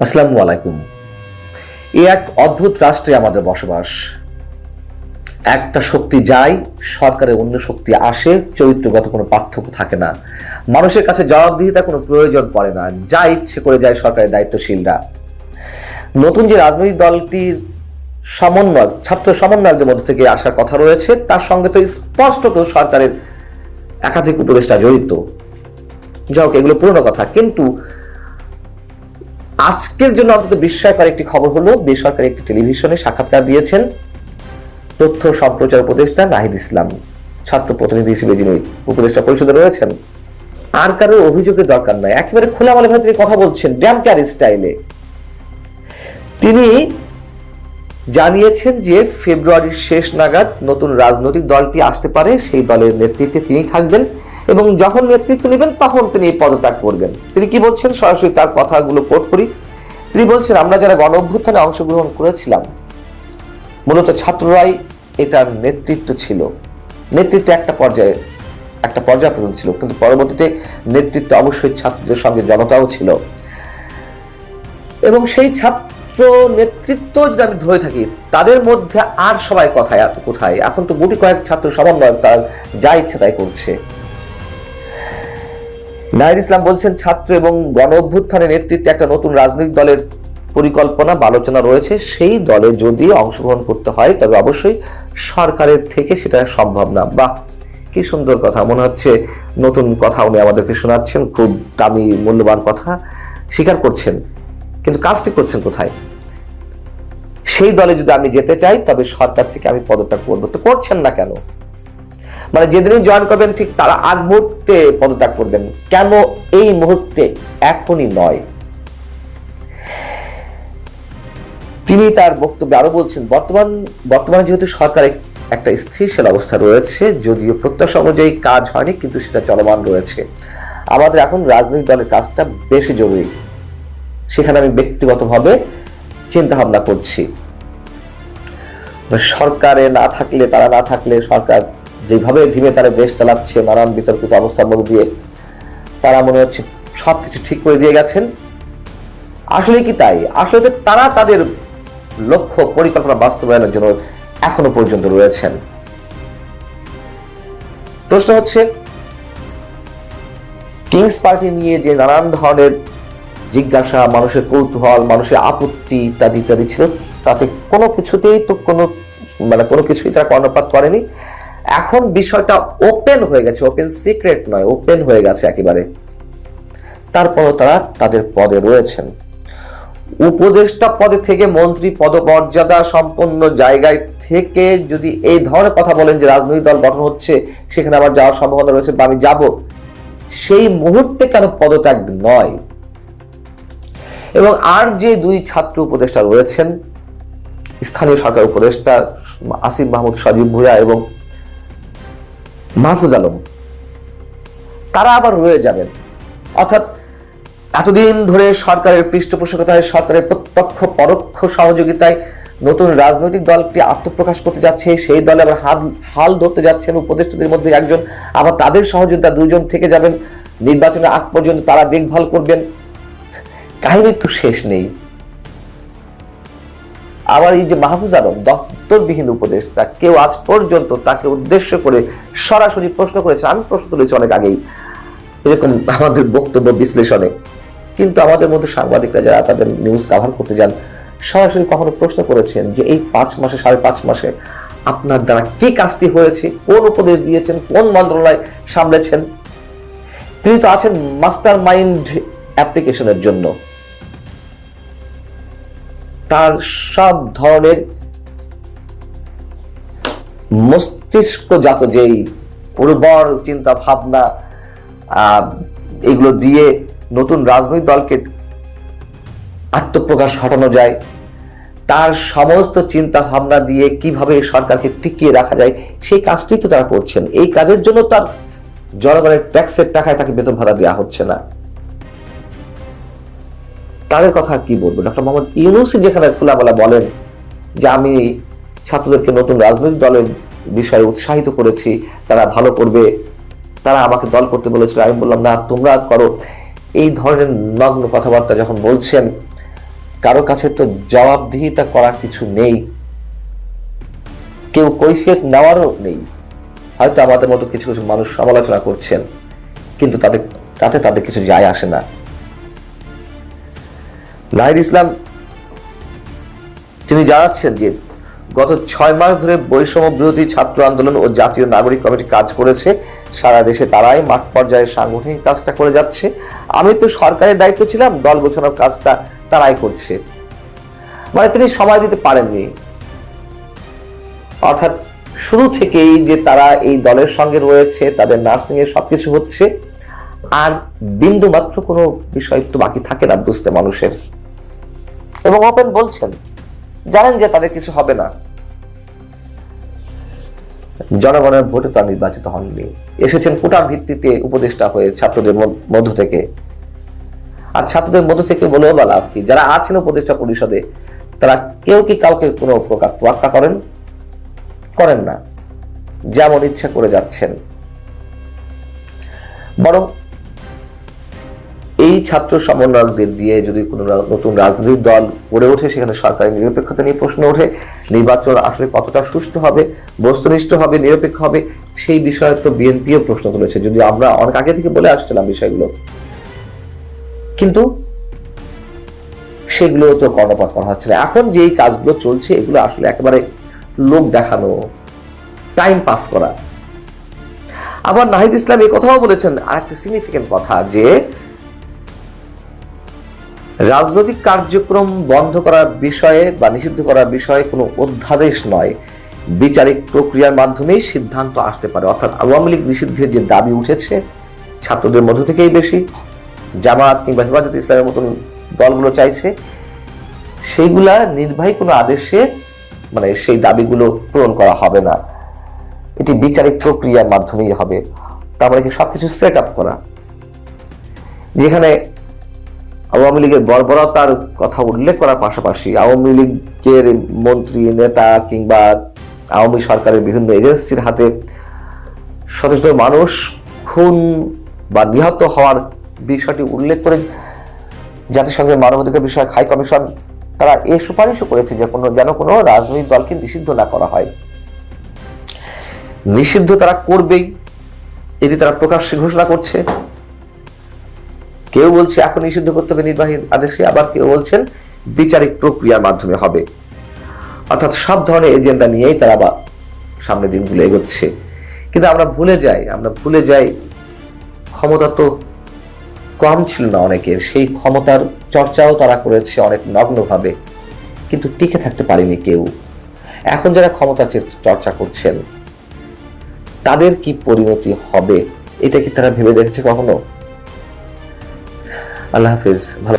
আসসালামু আলাইকুম। এই এক অদ্ভুত রাষ্ট্রে আমাদের বসবাস। একটা শক্তি যায় সরকারের অন্য শক্তি আসে, চরিত্রগত কোনো পার্থক্য থাকে না। মানুষের কাছে জবাবদিহিতা কোনো প্রয়োজন পড়ে না। যা ইচ্ছে করে যায় সরকারের দায়িত্বশীলরা। নতুন যে রাজনৈতিক দলটির সমন্বয়, ছাত্র সমন্বয়কদের মধ্যে থেকে আসার কথা রয়েছে, তার সঙ্গে তো স্পষ্টত সরকারের একাধিক উপদেষ্টা জড়িত। যাই হোক, এগুলো পুরনো কথা। কিন্তু আজকের জন্য অন্তত বিস্ময়কর একটি খবর হলো, বেসরকারি একটি টেলিভিশনে সাক্ষাৎকার দিয়েছেন তথ্য সম্প্রচার উপদেষ্টা নাহিদ ইসলাম। ছাত্র প্রতিনিধি হিসেবে যিনি উপদেষ্টা পরিষদে রয়েছেন, আর কারোর অভিযোগের দরকার নাই। একেবারে খোলামেলা ভাবে তিনি কথা বলছেন, ড্যাম ক্যার স্টাইলে। তিনি জানিয়েছেন যে ফেব্রুয়ারির শেষ নাগাদ নতুন রাজনৈতিক দলটি আসতে পারে, সেই দলের নেতৃত্বে তিনি থাকবেন। এবং যখন নেতৃত্ব নেবেন, তখন তিনি এই পদত্যাগ করবেন। তিনি কি বলছেন? সরাসরি তার কথাগুলো কোট করি। তিনি বলছেন, আমরা যারা গণ অভ্যুত্থানে অংশগ্রহণ করেছিলাম, মূলত ছাত্ররাই এটার নেতৃত্ব ছিল। নেতৃত্ব একটা পর্যায়ে, একটা পর্যায় পর্যন্ত ছিল। কিন্তু পরবর্তীতে নেতৃত্ব অবশ্যই ছাত্রদের সঙ্গে জনতাও ছিল। এবং সেই ছাত্র নেতৃত্ব যদি আমি ধরে থাকি, তাদের মধ্যে আর সবাই কথায়, কোথায়? এখন তো গুটি কয়েক ছাত্র সমন্বয় তার যা ইচ্ছে তাই করছে। নাহিদ ইসলাম বলছেন, ছাত্র এবং গণ অভ্যুত্থানের নেতৃত্বে একটা নতুন রাজনৈতিক দলের পরিকল্পনা বা আলোচনা রয়েছে। সেই দলে যদি অংশগ্রহণ করতে হয়, তবে অবশ্যই সরকারের থেকে সেটা সম্ভব না। বাহ, কি সুন্দর কথা। মনে হচ্ছে নতুন কথা উনি আমাদেরকে শোনাচ্ছেন, খুব দামি, মূল্যবান কথা স্বীকার করছেন। কিন্তু কাজটি করছেন কোথায়? সেই দলে যদি আমি যেতে চাই, তবে সরকার থেকে আমি পদত্যাগ করব। তো করছেন না কেন? মানে যেদিনই জয়েন করবেন, ঠিক তারা আগ মুহূর্তে পদত্যাগ করবেন। কেন এই মুহূর্তে? এখনই নয়। তিনি তার বক্তব্যে আরও বলছেন, বর্তমান, বর্তমানে যেহেতু সরকার একটা স্থিরশীল অবস্থা রয়েছে, যদিও প্রত্যাশা অনুযায়ী কাজ হয়নি, কিন্তু সেটা চলমান রয়েছে। আমাদের এখন রাজনৈতিক দলের কাজটা বেশি জরুরি। সেখানে আমি ব্যক্তিগতভাবে চিন্তা ভাবনা করছি। সরকারে না থাকলে, তারা না থাকলে সরকার যেভাবে ধিমে তারা দেশ চালাচ্ছে, নানান বিতর্কিত অবস্থার মধ্যে দিয়ে, তারা মনে হচ্ছে সবকিছু ঠিক করে দিয়ে গেছেন। আসলে কি তাই? আসলে তো তারা তাদের লক্ষ্য পরিকল্পনা বাস্তবায়নের জন্য এখনও পর্যন্ত রয়েছেন। প্রশ্ন হচ্ছে, কিংস পার্টি নিয়ে যে নানান ধরনের জিজ্ঞাসা, মানুষের কৌতূহল, মানুষের আপত্তি ইত্যাদি ইত্যাদি ছিল, তাতে কোনো কিছুতেই তো কোনো মানে কোনো কিছুই তারা কর্ণপাত করেনি। এখন বিষয়টা ওপেন হয়ে গেছে ওপেন সিক্রেট নয় ওপেন হয়ে গেছে একেবারে। তারপরও তারা তাদের পদে রয়েছেন। উপদেষ্টা পদে থেকে মন্ত্রী পদমর্যাদা সম্পন্ন জায়গায় থেকে যদি এই ধরনের কথা বলেন যে রাজনৈতিক দল গঠন হচ্ছে, সেখানে আবার যাওয়ার সম্ভাবনা রয়েছে বা আমি যাব, সেই মুহূর্তে কেন পদত্যাগ নয়? এবং আর যে দুই ছাত্র উপদেষ্টা রয়েছেন, স্থানীয় সরকার উপদেষ্টা আসিফ মাহমুদ সজীব ভুঁইয়া এবং মাহফুজ আলম। তারা আবার রয়ে যাবেন। অর্থাৎ এতদিন ধরে সরকারের পৃষ্ঠপোষকতায়, সরকারের প্রত্যক্ষ, পরোক্ষ সহযোগিতায় নতুন রাজনৈতিক দলটি আত্মপ্রকাশ করতে যাচ্ছে। সেই দলে আবার হাল হাল ধরতে যাচ্ছেন উপদেষ্টাদের মধ্যে একজন। আবার তাদের সহযোগিতা দুজন থেকে যাবেন। নির্বাচনের আগ পর্যন্ত তারা দেখভাল করবেন। কাহিনীর তো শেষ নেই। আবার এই যে মাহফুজ আলম, দপ্তরবিহীন উপদেষ্টা, কেউ আজ পর্যন্ত তাকে উদ্দেশ্য করে সরাসরি প্রশ্ন করেছে আমি প্রশ্ন তুলেছি অনেক আগেই। এরকম আমাদের বক্তব্য বিশ্লেষণে। কিন্তু আমাদের মধ্যে সাংবাদিকরা যারা তাদের নিউজ কাভার করতে যান, সরাসরি কখনো প্রশ্ন করেছেন যে এই পাঁচ মাসে, সাড়ে পাঁচ মাসে আপনার দ্বারা কি কাজটি হয়েছে, কোন উপদেশ দিয়েছেন, কোন মন্ত্রণালয় সামলেছেন? তিনি তো আছেন মাস্টার মাইন্ড অ্যাপ্লিকেশনের জন্য। তার সব ধরনের মস্তিষ্কজাত যেই উর্বর চিন্তা ভাবনা এগুলো দিয়ে নতুন রাজনৈতিক দলকে আত্মপ্রকাশ ঘটানো যায়, তার সমস্ত চিন্তা ভাবনা দিয়ে কীভাবে সরকারকে টিকিয়ে রাখা যায়, সেই কাজটি তো তারা করছেন। এই কাজের জন্য তার জনগণের ট্যাক্সের টাকায় তাকে বেতন ভাড়া দেওয়া হচ্ছে না। তাদের কথা কি বলব? ডক্টর মোহাম্মদ ইউনুসি যেখানে খোলামেলা বলেন যে আমি ছাত্রদেরকে নতুন রাজনৈতিক দলের বিষয়ে উৎসাহিত করেছি, তারা ভালো করবে, তারা আমাকে দল করতে বলেছিল, আমি বললাম, না, তোমরা করো। এই ধরনের নগ্ন কথাবার্তা যখন বলছেন, কারও কাছে তো জবাবদিহিতা করার কিছু নেই। কেউ কৈফিয়ত নেওয়ারও নেই। হয়তো আমাদের মতো কিছু কিছু মানুষ সমালোচনা করছেন, কিন্তু তাদের, তাতে তাদের কিছু যায় আসে না। নাহিদ ইসলাম, তিনি জানাচ্ছেন যে গত ছয় মাস ধরে বৈষম্য বিরোধী ছাত্র আন্দোলন ও জাতীয় নাগরিক কমিটি কাজ করেছে। সারা দেশে তারাই মাঠ পর্যায়ে সাংগঠনিক কাজটা করে যাচ্ছে। আমি তো সরকারের দায়িত্ব ছিলাম, দল গোছানোর কাজটা তারাই করছে। মানে তিনি সময় দিতে পারেননি। অর্থাৎ শুরু থেকেই যে তারা এই দলের সঙ্গে রয়েছে, তাদের নার্সিং এর সবকিছু হচ্ছে, আর বিন্দু মাত্র কোনো বিষয় তো বাকি থাকে না বুঝতে মানুষের। এবং ওপেন বলছেন, জানেন যে তাদের কিছু হবে না। জনগণের ভোটে তো নির্বাচিত হননি। এসেছেন কোটার ভিত্তিতে উপদেষ্টা হয়ে ছাত্রদের মধ্য- মধ্য থেকে। আর ছাত্রদের মধ্য থেকে বলেও বা লাভ কি? যারা আছেন উপদেষ্টা পরিষদে, তারা কেউ কি কাউকে কোনো প্রকার তোয়াক্কা করেন? করেন না। যেমন ইচ্ছা করে যাচ্ছেন। বরং এই ছাত্র সমন্বয়কদের দিয়ে যদি কোনো নতুন রাজনৈতিক দল গড়ে ওঠে, সেখানে সরকারি নিরপেক্ষতা নিয়ে প্রশ্ন ওঠে, নির্বাচন আসলে কতটা সুষ্ঠু হবে, বস্তুনিষ্ঠ হবে, নিরপেক্ষ হবে, সেই বিষয়ে তো বিএনপিও প্রশ্ন তুলেছে। যদি আমরা অনেক আগে থেকে বলে আসছিলাম বিষয়গুলো। কিন্তু সেগুলো তো কর্ণপাত করা হচ্ছে না। এখন যেই কাজগুলো চলছে, এগুলো আসলে একেবারে লোক দেখানো টাইম পাস করা। আবার নাহিদ ইসলাম এই কথাও বলেছেন আর একটা সিগনিফিকেন্ট কথা যে রাজনৈতিক কার্যক্রম বন্ধ করার বিষয়ে বা নিষিদ্ধ করার বিষয়ে কোনো অধ্যাদেশ নয়। বিচারিক প্রক্রিয়ার মাধ্যমেই সিদ্ধান্ত আসতে পারে। অর্থাৎ আওয়ামী লীগ নিষিদ্ধের যে দাবি উঠেছে, ছাত্রদের মধ্য থেকেই বেশি, জামাত কিংবা হেফাজত ইসলামের মতন দলগুলো চাইছে, সেইগুলা নির্বাহী কোনো আদেশে মানে সেই দাবিগুলো পূরণ করা হবে না। এটি বিচারিক প্রক্রিয়ার মাধ্যমেই হবে। তারপরে কি সবকিছু সেট আপ করা? যেখানে আওয়ামী লীগের বর্বরতার কথা উল্লেখ করার পাশাপাশি আওয়ামী লীগের মন্ত্রী, নেতা কিংবা আওয়ামী সরকারের বিভিন্ন এজেন্সির হাতে শত শত মানুষ খুন বা নিহত হওয়ার বিষয়টি উল্লেখ করে জাতিসংঘের মানবাধিকার বিষয়ক হাই কমিশন তারা এ সুপারিশও করেছে যে কোনো যেন কোনো রাজনৈতিক দলকে নিষিদ্ধ না করা হয়। নিষিদ্ধ তারা করবেই, এটি তারা প্রকাশ্যে ঘোষণা করছে। কেউ বলছে এখন নিষিদ্ধ করতে হবে নির্বাহী আদেশে, আবার কেউ বলছেন বিচারিক প্রক্রিয়ার মাধ্যমে হবে। অর্থাৎ সব ধরনের এজেন্ডা নিয়েই তারা বা সামনের দিনগুলো এগোচ্ছে। কিন্তু আমরা ভুলে যাই, আমরা ভুলে যাই, ক্ষমতা তো কম ছিল না অনেকের, সেই ক্ষমতার চর্চাও তারা করেছে অনেক নগ্নভাবে। কিন্তু টিকে থাকতে পারেনি কেউ। এখন যারা ক্ষমতা চর্চা করছেন, তাদের কি পরিণতি হবে, এটা কি তারা ভেবে দেখেছে কখনো? আল্লাহ হাফিজ ভালো